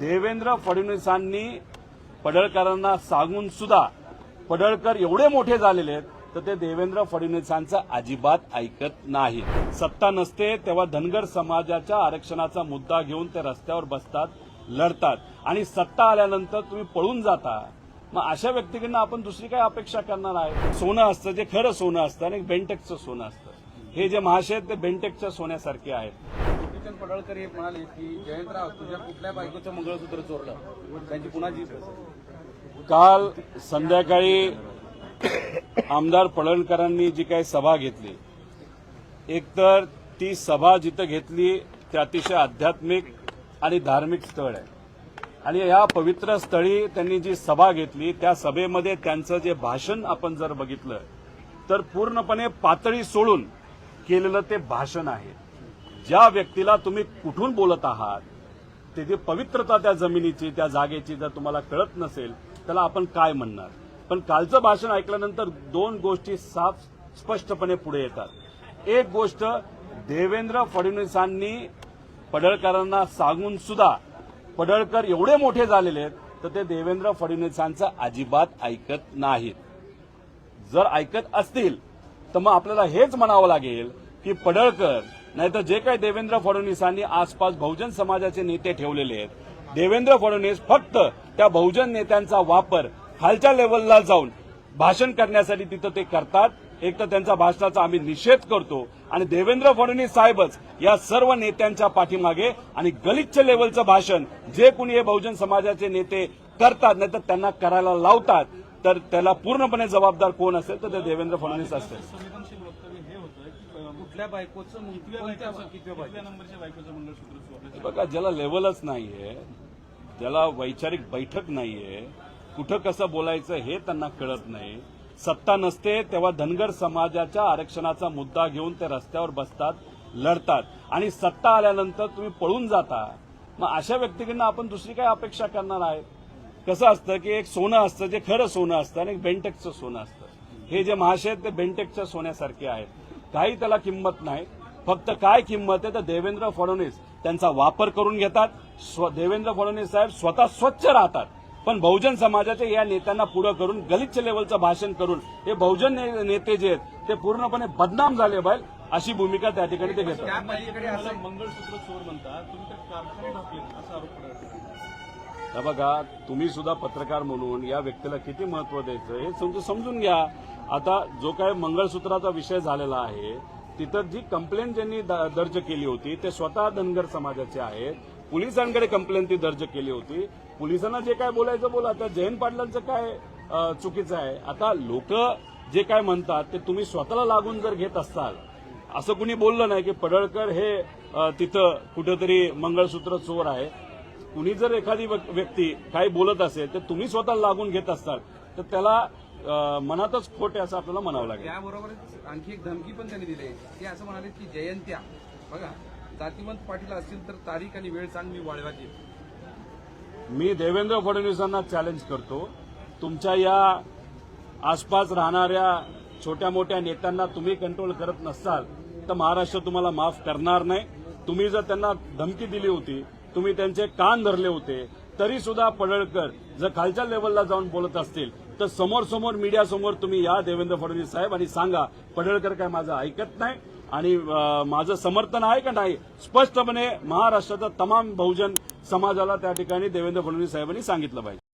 देवेंद्र फडणवीसांनी पडळकरांना सांगून सुद्धा पडळकर एवढे मोठे झालेले आहेत तर ते देवेंद्र फडणवीसांचं अजिबात ऐकत नाही. सत्ता नसते तेव्हा धनगर समाजाच्या आरक्षणाचा मुद्दा घेऊन ते रस्त्यावर बसतात लढतात. आणि सत्ता आल्यानंतर तुम्ही पळून जाता. मग अशा व्यक्तीकडनं आपण दुसरी काय अपेक्षा करणार आहे? सोनं असतं जे खरं सोनं असतं आणि बेंटेक्सचं सोनं असतं. हे जे महाशय आहेत ते बेंटेकच्या सोन्यासारखे आहेत. गोपीचंद पडळकर हे म्हणाले की जयंतराव तुझ्या कुठल्या बायकोचं मंगळसूत्र चोरलं? त्यांची पुन्हा जीत काल संध्याकाळी आमदार पडळकरांनी जी काही सभा घेतली एकतर ती सभा जिथं घेतली ते अतिशय आध्यात्मिक आणि धार्मिक स्थळ आहे. आणि या पवित्र स्थळी त्यांनी जी सभा घेतली त्या सभेमध्ये त्यांचं जे भाषण आपण जर बघितलं तर पूर्णपणे पातळी सोडून केलेलं ते भाषण आहे. ज्या व्यक्तीला तुम्ही कुठून बोलत आहात त्याची पवित्रता त्या जमिनीची त्या जागेची जर तुम्हाला कळत नसेल त्याला आपण काय म्हणणार? पण कालचं भाषण ऐकल्यानंतर दोन गोष्टी साफ स्पष्टपणे पुढे येतात. एक गोष्ट देवेंद्र फडणवीसांनी पडळकरांना सांगून सुद्धा पडळकर एवढे मोठे झालेले आहेत तर ते देवेंद्र फडणवीसांचं अजिबात ऐकत नाहीत. जर ऐकत असतील तर मग आपल्याला हेच म्हणावं लागेल की पडळकर नाहीतर जे काही देवेंद्र फडणवीसांनी आसपास बहुजन समाजाचे नेते ठेवलेले आहेत देवेंद्र फडणवीस फक्त त्या बहुजन नेत्यांचा वापर खालच्या लेवलला जाऊन भाषण करण्यासाठी तिथं ते करतात. एक तर त्यांच्या भाषणाचा आम्ही निषेध करतो आणि देवेंद्र फडणवीस साहेबच या सर्व नेत्यांच्या पाठीमागे आणि गलिच्छ लेवलचं भाषण जे कुणी हे बहुजन समाजाचे नेते करतात नाहीतर त्यांना करायला लावतात तर त्याला पूर्णपणे जबाबदार कोण असेल तर ते देवेंद्र फडणवीस असतील. हे होतं की अ, कुठल्या बायकोचं कितव्या कितव्या नंबरच्या बायकोचं मंगळसूत्र बघा ज्याला लेवलच नाहीये ज्याला वैचारिक बैठक नाहीये कुठं कसं बोलायचं हे त्यांना कळत नाही. सत्ता नसते तेव्हा धनगर समाजाच्या आरक्षणाचा मुद्दा घेऊन ते रस्त्यावर बसतात लढतात. आणि सत्ता आल्यानंतर तुम्ही पळून जाता. मग अशा व्यक्तीकडनं आपण दुसरी काय अपेक्षा करणार आहे? कसं असतं की एक सोनं असतं जे खरं सोनं असतं आणि एक बेंटेकचं सोनं असतं? हे जे महाशय आहेत ते बेंटेकच्या सोन्यासारखे आहेत. काही त्याला किंमत नाही. फक्त काय किंमत आहे? तर देवेंद्र फडणवीस त्यांचा वापर करून घेतात. देवेंद्र फडणवीस साहेब स्वतः स्वच्छ राहतात. पण बहुजन समाजाच्या या नेत्यांना पुढं करून गलिच्छ लेवलचं भाषण करून हे बहुजन ने- नेते जे आहेत ते पूर्णपणे बदनाम झाले पाहिजे अशी भूमिका त्या ठिकाणी ते घेतात. मंगळसूत्र चोर म्हणता तुम्ही तर कारखाने ढोकले असा आरोप पडतो बघा तुम्ही सुद्धा पत्रकार म्हणून या व्यक्तीला किती महत्त्व द्यायचं हे समजून घ्या. आता जो काय मंगळसूत्राचा विषय झालेला आहे तिथं जी कंप्लेंट ज्यांनी द- दर्ज केली होती ते स्वतः धनगर समाजाचे आहेत. पोलिसांकडे कंप्लेंट ती दर्ज केली होती. पोलिसांना जे काय बोलायचं बोला. आता जयंत पाटलांचं काय चुकीचं आहे. आता लोक जे काय म्हणतात ते तुम्ही स्वतःला लागून जर घेत असाल असं कुणी बोललं नाही की पडळकर हे तिथं कुठेतरी मंगळसूत्र चोर आहे. कुणी जर एखादी व्यक्ती काही बोलत असेल तर तुम्ही स्वतः लागून घेत असाल तर त्याला मनातच खोट आहे असं आपल्याला म्हणावं लागेल. त्याबरोबरच आणखी एक धमकी पण त्यांनी दिली आहे. ते असं म्हणाले की जयंत्या बघा जातीवंत पाटील असतील तर तारीख आणि वेळ सांग मी येईल मी देवेंद्र फडणवीसांना चॅलेंज करतो. तुमच्या या आसपास राहणाऱ्या छोट्या मोठ्या नेत्यांना तुम्ही कंट्रोल करत नसाल तर महाराष्ट्र तुम्हाला माफ करणार नाही. तुम्ही जर त्यांना धमकी दिली होती तुम्ही त्यांचे कान धरले होते तरी सुद्धा पडळकर जर खालच्या लेवलला जाऊन बोलत असतील तर समोर समोर मीडिया समोर तुम्ही या देवेंद्र फडणवीस साहेब. आणि सांगा पडळकर काय माझं ऐकत नाही आणि माझं समर्थन आहे का नाही? स्पष्टपणे महाराष्ट्राचा तमाम बहुजन समाजाला त्या ठिकाणी देवेंद्र फडणवीस साहेबांनी सांगितलं पाहिजे.